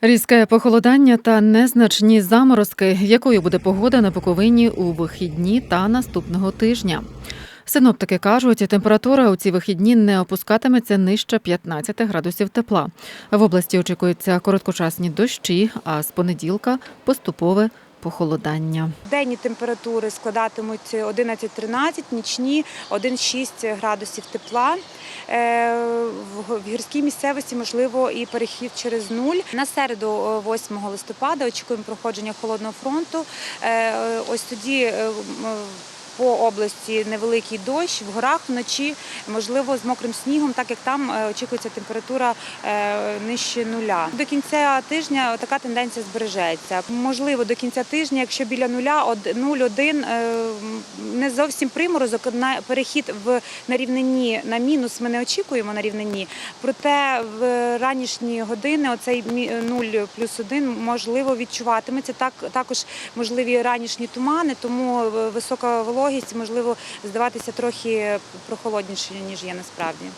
Різке похолодання та незначні заморозки, якою буде погода на Буковині у вихідні та наступного тижня. Синоптики кажуть, температура у ці вихідні не опускатиметься нижче 15 градусів тепла. В області очікуються короткочасні дощі, а з понеділка поступове похолодання. Денні температури складатимуть 11-13, нічні 1-6 градусів тепла. Е, В гірській місцевості можливо і перехід через нуль. На середу, 8 листопада, очікуємо проходження холодного фронту. Е, Ось тоді е, по області невеликий дощ, в горах вночі, можливо, з мокрим снігом, так як там е, очікується температура е, нижче нуля. До кінця тижня така тенденція збережеться. Можливо, до кінця тижня, якщо біля нуля, од- 0,1, е, не зовсім приморозок, на перехід в на рівнині на мінус ми не очікуємо на рівнині. Проте в ранішні години оцей мі- 0 плюс 1 можливо відчуватиметься. Так також можливі ранішні тумани, тому висока вологість можливо здаватися трохи прохолодніше ніж є насправді.